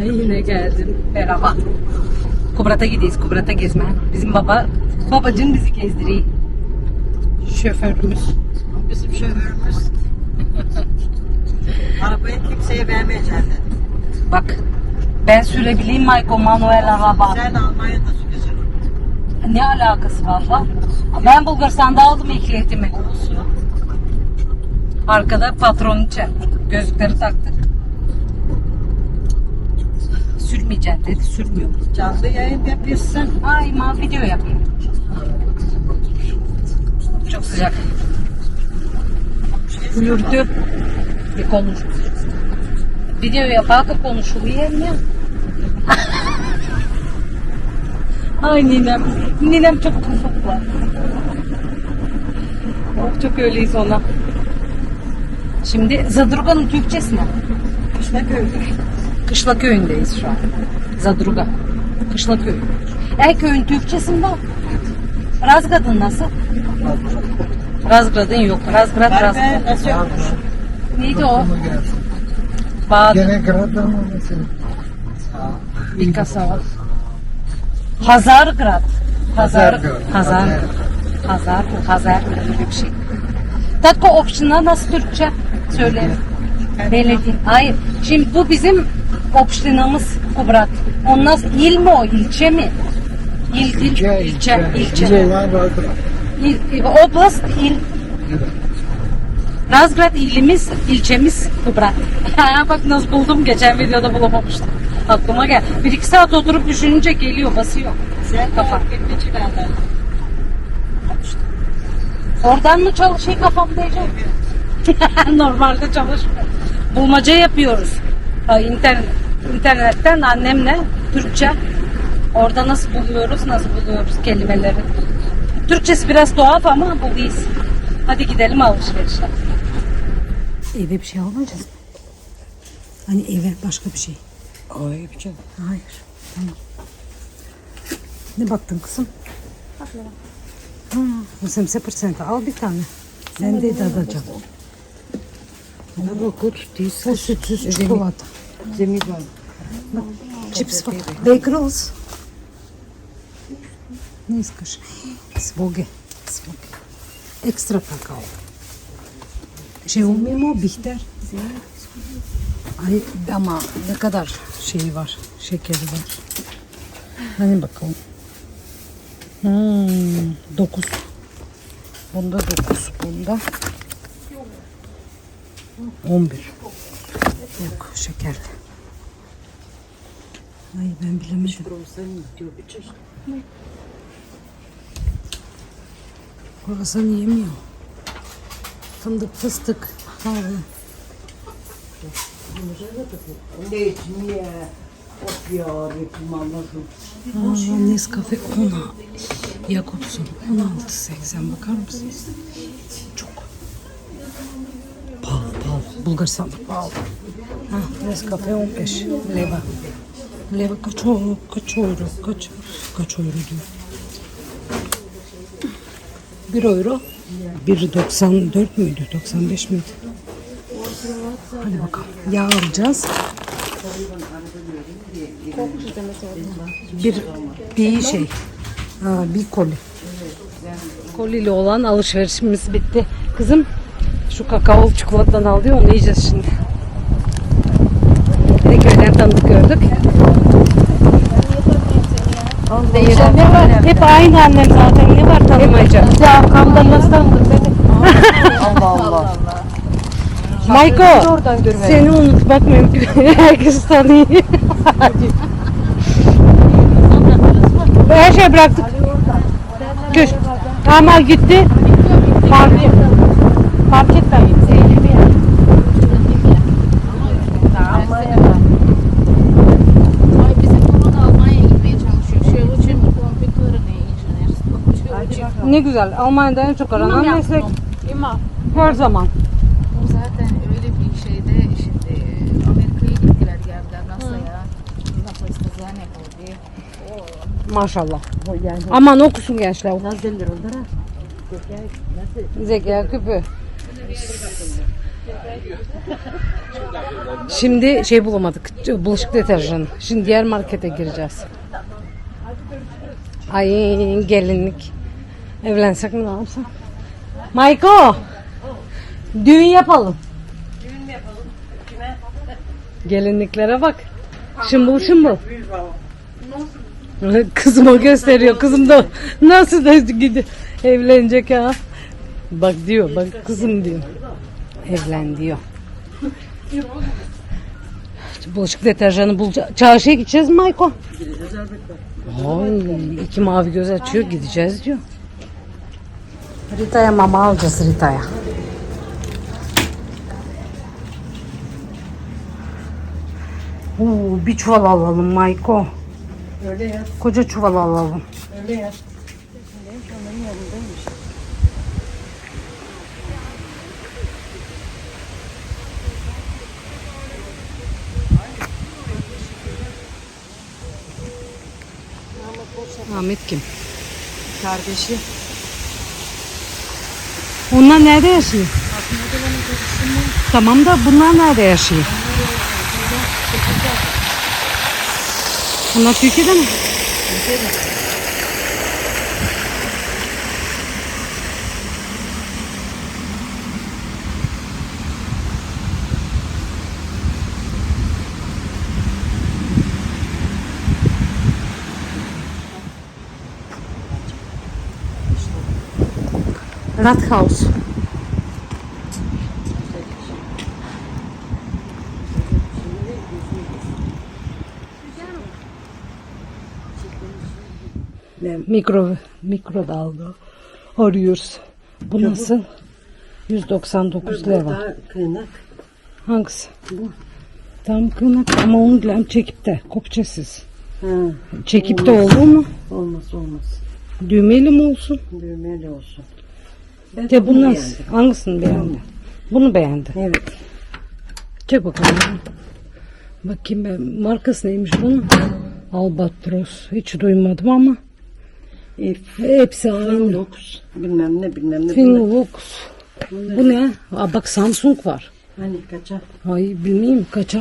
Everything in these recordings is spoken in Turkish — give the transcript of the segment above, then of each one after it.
Ben yine geldim. Merhaba. Kubrat'a gideyiz. Kubrat'a gezme. Bizim baba, babacın bizi gezdiriyor. Şoförümüz. Bizim şoförümüz. Arabayı kimseye vermeyeceğim dedi. Bak ben sürebileyim Michael Manuel araba. Sen Almanya'da süreceksin. Ne alakası var lan? Ben Bulgaristan'da aldım ehliyetimi. Olsun. Arkada patron için. Gözlükleri taktık. Sürmeyeceğim dedi. Sürmüyor. Canlı yayın yapıyorsun. Ay ma video yapayım. Çok sıcak. Flürtü. Bir konuş. Video yaparken konuşuluyor ya. Ay ninem. Ninem çok kafak var. Oh, çok öyleyiz ona. Şimdi Zadruga'nın Türkçesi ne? İşte böyle. Kışla köyündeyiz şu an. Zadruga. Kışla köy. E köyün Türkçesinde Razgrad'ın nasıl? Razgrad'ın yok. Razgrad, Razgrad. Neydi o? Bağ, Gene grada mı mesela? bir kasaba. Hazargrad. Hazar, Hazargrad. Hazar. Hazar, Hazar, öyle bir şey. Tatko option'a nasıl Türkçe? Söyle. Belediye. Hayır. Şimdi bu bizim option'ımız Kubrat. Ondan il mi o? ilçe mi? İl, il, ilçe, ilçe. ilçe. İl. İl, oblast, il. Razgrad ilimiz, ilçemiz Kubrat. Ha, Bak nasıl buldum geçen videoda bulamamıştım. Aklıma gel. Bir iki saat oturup düşününce geliyor, basıyor. Sen Kafa. Oradan mı çalışıyor kafamda Ece? Normalde çalışmıyor. Bulmaca yapıyoruz. Ha, internet, internetten annemle Türkçe. Orada nasıl buluyoruz, nasıl buluyoruz kelimeleri. Türkçesi biraz tuhaf ama buluyuz. Hadi gidelim alışverişe. Eve bir şey almayacağız. Hani eve başka bir şey. Ay yapacağım. Hayır. Tamam. Ne baktın kızım? Hmm, 80% al bir tane. Ben de tadacağım. Ama kurt Bu sütsüz çikolata. Zemin var. Bak, Chips var. Bakerolls. Ne iskaş? Svoge. Svoge. Ekstra kakao. Şey olmuyor mu? Bihter. Ay ama ne kadar şeyi var. Şekeri var. Hani bakalım. Hmm, 9. Bunda 9. Bunda 11. Yok şekerli. Ay ben bilemedim. Kruvasan yemiyor. Fındık, fıstık. Ne için niye? Of ya yapılmazım. Aa, Nescafe 10. Yakutsun 16.80 bakar mısınız? Çok pahalı. Ha, Nescafe 15 leva. Leva kaç, o, kaç euro? Kaç, kaç euro diyor. 1 euro. 1.94 müydü? 95 miydi? Hadi bakalım. Yağ alacağız. bir bir şey ha, bir koli kolili olan alışverişimiz bitti kızım şu kakaolu çikolatadan aldı ya onu yiyeceğiz şimdi bir de köyden tanıdık gördük Değişen ne var? Hep aynı annem zaten. Ne var tanımayacak? Ya arkamdan nasıl tanıdık dedi. Allah Allah. Mayko, seni unutmak mümkün. Herkes tanıyor. Her şey bıraktık. Köş. Ama gitti. Fark, Fark etmez. Ne güzel. Almanya'da en çok aranan İmam meslek. İmam. Her zaman. O zaten öyle bir şeyde şimdi e, Amerika'ya gittiler geldiler NASA'ya. NASA'da zahane oldu. Maşallah. Aman okusun gençler. Nasıl denir onlara? Zeka küpü. Şimdi şey bulamadık. Bulaşık deterjanı. Şimdi diğer markete gireceğiz. Ay gelinlik. Evlensek mi ne yapsam? Mayko. Düğün yapalım. Düğün mü yapalım? Kime? Gelinliklere bak. Şımbıl şımbıl. Kızıma gösteriyor. Kızım da nasıl da gidiyor. Evlenecek ha. Bak diyor. Bak kızım diyor. Evlen diyor. Bulaşık deterjanı bulacağız. Çarşıya gideceğiz mi Mayko? Gideceğiz elbette. Ay, iki mavi göz açıyor gideceğiz diyor. Rita'ya mama alacağız Rita'ya. Oo, bir çuval alalım Mayko. Öyle ya. Koca çuval alalım. Öyle ya. Ahmet kim? Kardeşi. Onlar nerede yaşıyor? Tamam da bunlar nerede yaşıyor? Bunlar Türkiye'de mi? Rathaus. Ne? Mikro mikrodalga arıyoruz. Bu nasıl? 199 lira. Daha kıynak. Hangisi? Bu. Tam kıynak ama onu dilerim çekip de kopçasız. Ha, Çekip de olur mu? olmaz olmaz. Düğmeli mi olsun? Düğmeli olsun. Ben De bu bunu nasıl? beğendim. Hangisini beğendin? Bunu beğendin. Evet. Çek bakalım. Bakayım ben. Markası neymiş bunun? Albatros. Hiç duymadım ama. E, Hepsi aynı. Lux bilmem ne bilmem ne. Bunlar- Finlux. Bu ne? Aa, bak Samsung var. Hani kaça? Ay bilmeyeyim kaça.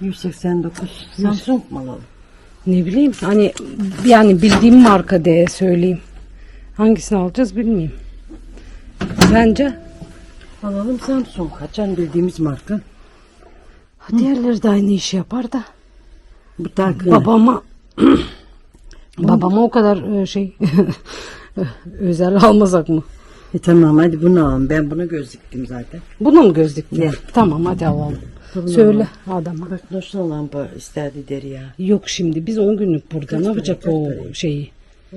189. Samsung mu alalım? Ne bileyim hani yani bildiğim marka diye söyleyeyim. Hangisini alacağız bilmiyorum. Bence Alalım Samsung. Kaçan bildiğimiz marka. diğerleri de aynı işi yapar da. Bu kıynak. Babama babama o kadar e, şey özel almasak mı? E tamam hadi bunu alalım. Ben bunu göz diktim zaten. Bunu mu göz diktin? Tamam hadi alalım. Bunu Söyle adama. Bak nasıl lampa isterdi deri ya. Yok şimdi biz 10 günlük burada ne yapacak kaç o para? şeyi?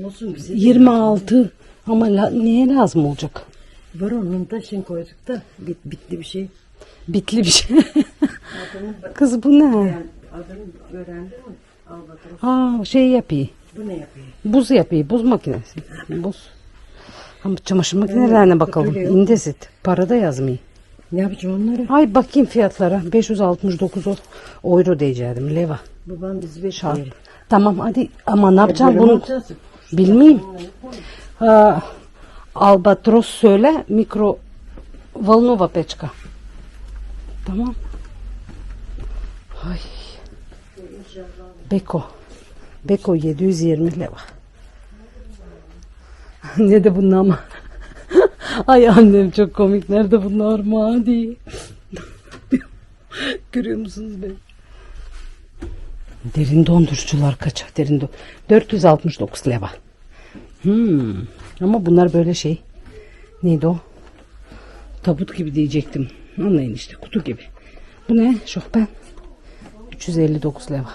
Olsun bize. 26 ama la- neye lazım olacak? Var onun da şimdi koyduk da bit, bitli bir şey. Bitli bir şey. Kız bu ne? Yani adını öğrendi mi? Albatros. Aa şey yapıyor. Bu ne yapıyor? Buz yapıyor. Buz makinesi. Buz. Ama çamaşır makinelerine bakalım. öyle. İndesit. Para da yazmıyor. Ne yapacağım onları? Ay bakayım fiyatlara. 569 o- euro diyeceğim. Leva. Babam bizi bekliyor. Tamam hadi ama ne yapacağım bunu? Bilmeyeyim. Ha, albatros söyle. Mikro Volnova pečka. Tamam. Ay. Beko. Beko 720 leva. ne de bunun ama. Ay annem çok komik. Nerede bunlar madi? Görüyor musunuz beni? Derin dondurucular kaça? Derin don 469 leva. Hmm. Ama bunlar böyle şey. Neydi o? Tabut gibi diyecektim. Anlayın işte kutu gibi. Bu ne? Şofben. 359 leva.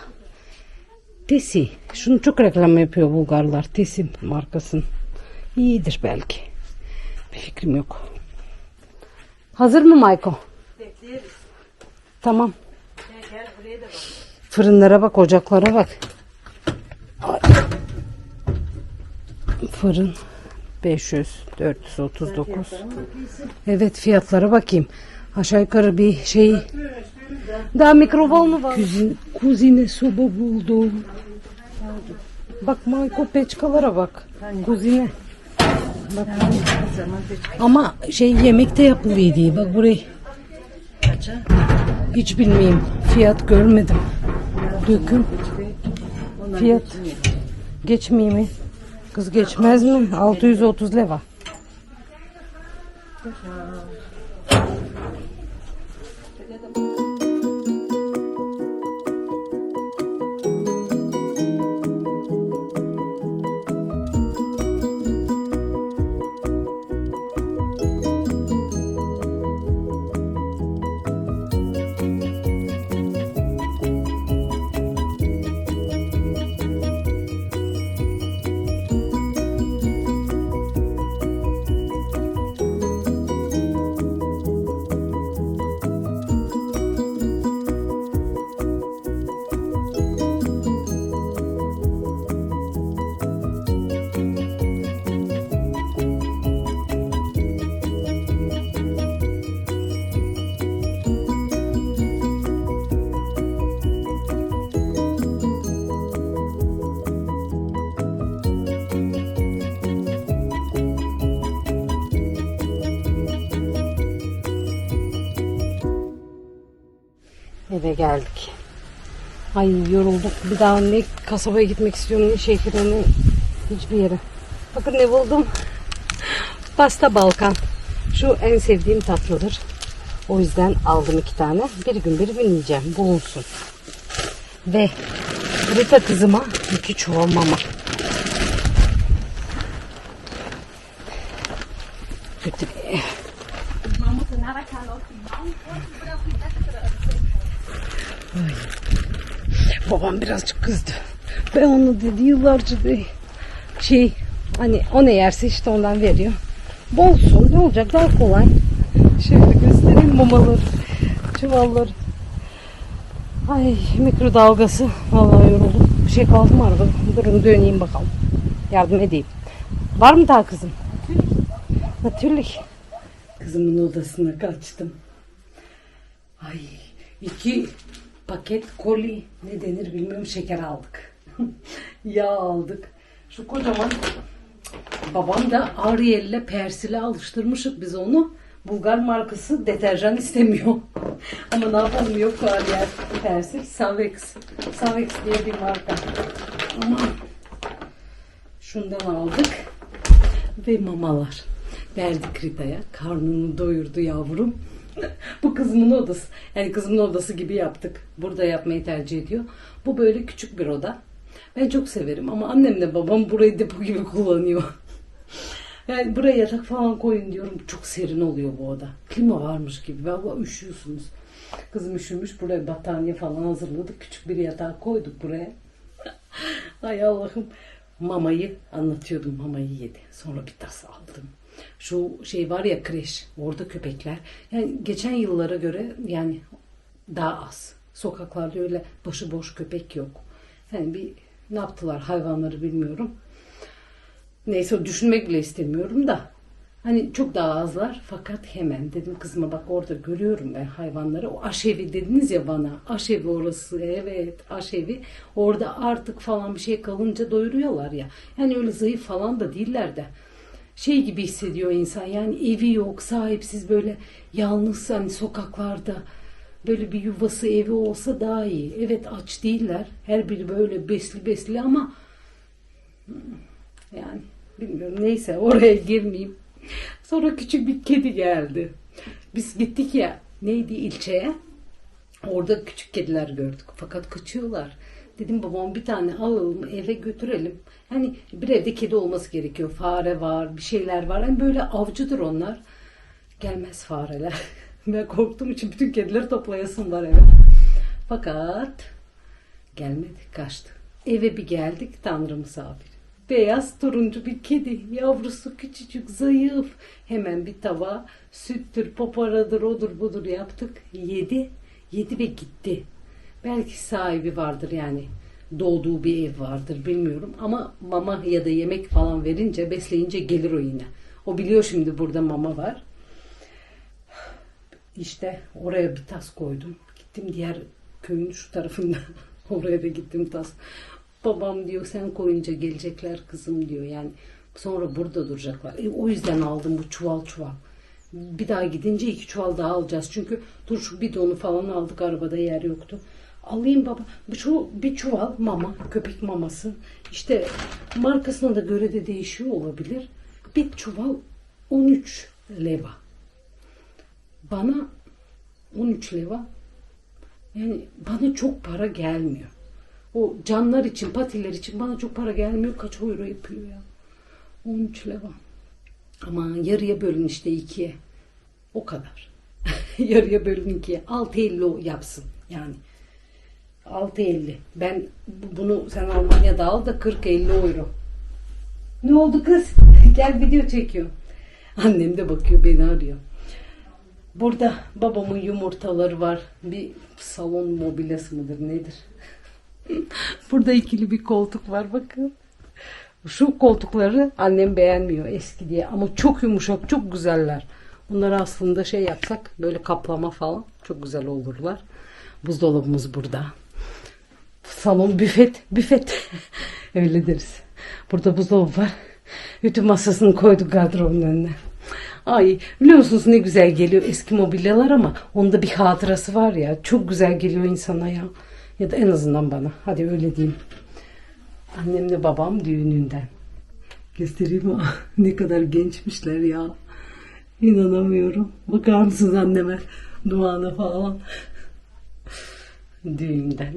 Tesi. Şunu çok reklam yapıyor Bulgarlar. Tesi markasının. İyidir belki. Bir fikrim yok. Hazır mı Mayko? Tamam. Fırınlara bak, ocaklara bak. Ay. Fırın 500, 439. Evet fiyatlara bakayım. Aşağı yukarı bir şey. Daha mikrovalonu var. Kuzine, kuzine soba buldum. Bak Mayko peçkalara bak. Kuzine. Bak. Ama şey yemekte yapılıyor diye. Bak burayı. kaça? Hiç bilmeyeyim. Fiyat görmedim. Döküm. Fiyat. Geçmeyeyim mi? Kız geçmez mi? 630 leva. Eve geldik. Ay yorulduk. Bir daha ne kasabaya gitmek istiyorum ne şehre ne hiçbir yere. Bakın ne buldum. Pasta Balkan. Şu en sevdiğim tatlıdır. O yüzden aldım iki tane. Bir gün bir gün yiyeceğim. Bulunsun. Ve Rita kızıma iki çuval mama. Kötü bir Babam birazcık kızdı. Ben onu dedi yıllarca de şey hani o ne yerse işte ondan veriyor. Bolsun ne olacak daha kolay. Şöyle göstereyim mamaları, çuvalları. Ay mikrodalgası. Vallahi yoruldum. Bir şey kaldı mı arabada? Durun döneyim bakalım. Yardım edeyim. Var mı daha kızım? Natürlich. Kızımın odasına kaçtım. Ay iki paket koli ne denir bilmiyorum şeker aldık. Yağ aldık. Şu kocaman babam da Ariel'le Persil'e alıştırmışık biz onu. Bulgar markası deterjan istemiyor. Ama ne yapalım yok Ariel Persil Savex. Savex diye bir marka. Ama şundan aldık ve mamalar. Verdik Rita'ya. Karnını doyurdu yavrum. Bu kızımın odası. Yani kızımın odası gibi yaptık. Burada yapmayı tercih ediyor. Bu böyle küçük bir oda. Ben çok severim ama annemle babam burayı depo gibi kullanıyor. Yani buraya yatak falan koyun diyorum. Çok serin oluyor bu oda. Klima varmış gibi. Valla üşüyorsunuz. Kızım üşümüş. Buraya battaniye falan hazırladık. Küçük bir yatağı koyduk buraya. Ay Allah'ım. Mamayı anlatıyordum. Mamayı yedi. Sonra bir tas aldım. Şu şey var ya kreş. Orada köpekler. Yani geçen yıllara göre yani daha az. Sokaklarda öyle başıboş köpek yok. Yani bir ne yaptılar hayvanları bilmiyorum. Neyse düşünmek bile istemiyorum da. Hani çok daha azlar fakat hemen dedim kızıma bak orada görüyorum ben hayvanları. O aşevi dediniz ya bana. Aşevi orası evet aşevi. Orada artık falan bir şey kalınca doyuruyorlar ya. Yani öyle zayıf falan da değiller de. Şey gibi hissediyor insan yani evi yok sahipsiz böyle yalnız hani sokaklarda böyle bir yuvası evi olsa daha iyi. Evet aç değiller. Her biri böyle besli besli ama yani bilmiyorum neyse oraya girmeyeyim. Sonra küçük bir kedi geldi. Biz gittik ya neydi ilçeye. Orada küçük kediler gördük. Fakat kaçıyorlar. Dedim babam bir tane alalım eve götürelim. Hani bir evde kedi olması gerekiyor. Fare var, bir şeyler var. Hani böyle avcıdır onlar. Gelmez fareler. ben korktuğum için bütün kedileri toplayasım var eve. Fakat gelmedi, kaçtı. Eve bir geldik Tanrı misafir. Beyaz turuncu bir kedi. Yavrusu küçücük, zayıf. Hemen bir tava süttür, poparadır, odur budur yaptık. Yedi. Yedi ve gitti. Belki sahibi vardır yani. Doğduğu bir ev vardır bilmiyorum. Ama mama ya da yemek falan verince, besleyince gelir o yine. O biliyor şimdi burada mama var. İşte oraya bir tas koydum. Gittim diğer köyün şu tarafında. oraya da gittim tas. Babam diyor sen koyunca gelecekler kızım diyor. Yani sonra burada duracaklar. E, o yüzden aldım bu çuval çuval. Bir daha gidince iki çuval daha alacağız. Çünkü dur şu bidonu falan aldık arabada yer yoktu. Alayım baba. Bu çu bir çuval mama, köpek maması. İşte markasına da göre de değişiyor olabilir. Bir çuval 13 leva. Bana 13 leva yani bana çok para gelmiyor. O canlar için, patiler için bana çok para gelmiyor. Kaç euro yapıyor ya? 13 leva. Ama yarıya bölün işte ikiye. O kadar. yarıya bölün ikiye. 6.50 o yapsın yani. 6.50. Ben bu- bunu sen Almanya'da al da 40-50 euro. Ne oldu kız? Gel video çekiyor. Annem de bakıyor beni arıyor. Burada babamın yumurtaları var. Bir salon mobilyası mıdır nedir? Burada ikili bir koltuk var bakın. Şu koltukları annem beğenmiyor eski diye ama çok yumuşak çok güzeller. Bunları aslında şey yapsak böyle kaplama falan çok güzel olurlar. Buzdolabımız burada. Salon büfet, büfet öyle deriz. Burada buzdolabı var. Ütü masasını koyduk gardırobun önüne. Ay biliyorsunuz ne güzel geliyor eski mobilyalar ama onda bir hatırası var ya. Çok güzel geliyor insana ya. Ya da en azından bana. Hadi öyle diyeyim. Annemle babam düğününden. Göstereyim mi? ne kadar gençmişler ya. İnanamıyorum. Bakar mısınız anneme? Duana falan. Düğünden.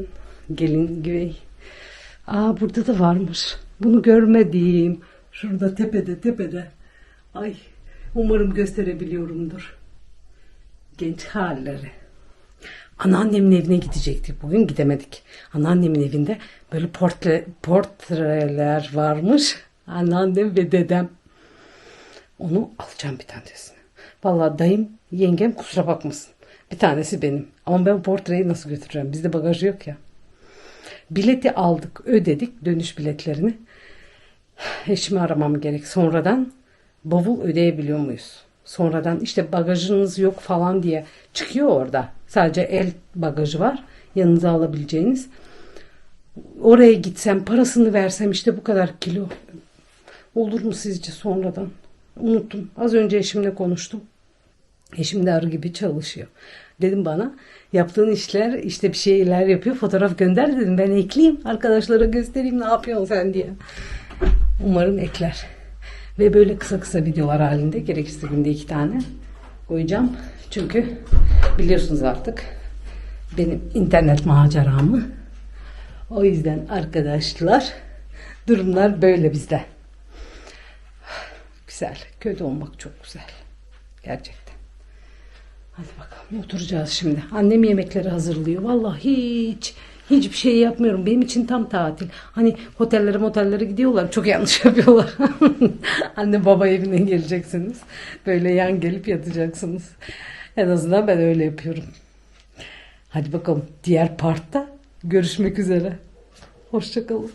Gelin güvey. Aa burada da varmış. Bunu görmedim. Şurada tepede tepede. Ay umarım gösterebiliyorumdur. Genç halleri. Anneannemin evine gidecektik. Bugün gidemedik. Anneannemin evinde böyle portre, portreler varmış. Anneannem ve dedem. Onu alacağım bir tanesini. Vallahi dayım, yengem kusura bakmasın. Bir tanesi benim. Ama ben portreyi nasıl götüreceğim? Bizde bagajı yok ya. Bileti aldık, ödedik dönüş biletlerini. Eşimi aramam gerek. Sonradan bavul ödeyebiliyor muyuz? Sonradan işte bagajınız yok falan diye çıkıyor orada. Sadece el bagajı var. Yanınıza alabileceğiniz. Oraya gitsem parasını versem işte bu kadar kilo. Olur mu sizce sonradan? Unuttum. Az önce eşimle konuştum. Eşim de arı gibi çalışıyor. Dedim bana yaptığın işler işte bir şeyler yapıyor fotoğraf gönder dedim ben ekleyeyim arkadaşlara göstereyim ne yapıyorsun sen diye. Umarım ekler. Ve böyle kısa kısa videolar halinde gerekirse günde iki tane koyacağım. Çünkü biliyorsunuz artık benim internet maceramı. O yüzden arkadaşlar durumlar böyle bizde. Güzel. Köyde olmak çok güzel. Gerçekten. Hadi bakalım oturacağız şimdi. Annem yemekleri hazırlıyor. Vallahi hiç hiçbir şey yapmıyorum. Benim için tam tatil. Hani otellere motellere gidiyorlar. Çok yanlış yapıyorlar. Anne baba evine geleceksiniz. Böyle yan gelip yatacaksınız. En azından ben öyle yapıyorum. Hadi bakalım diğer partta görüşmek üzere. Hoşçakalın.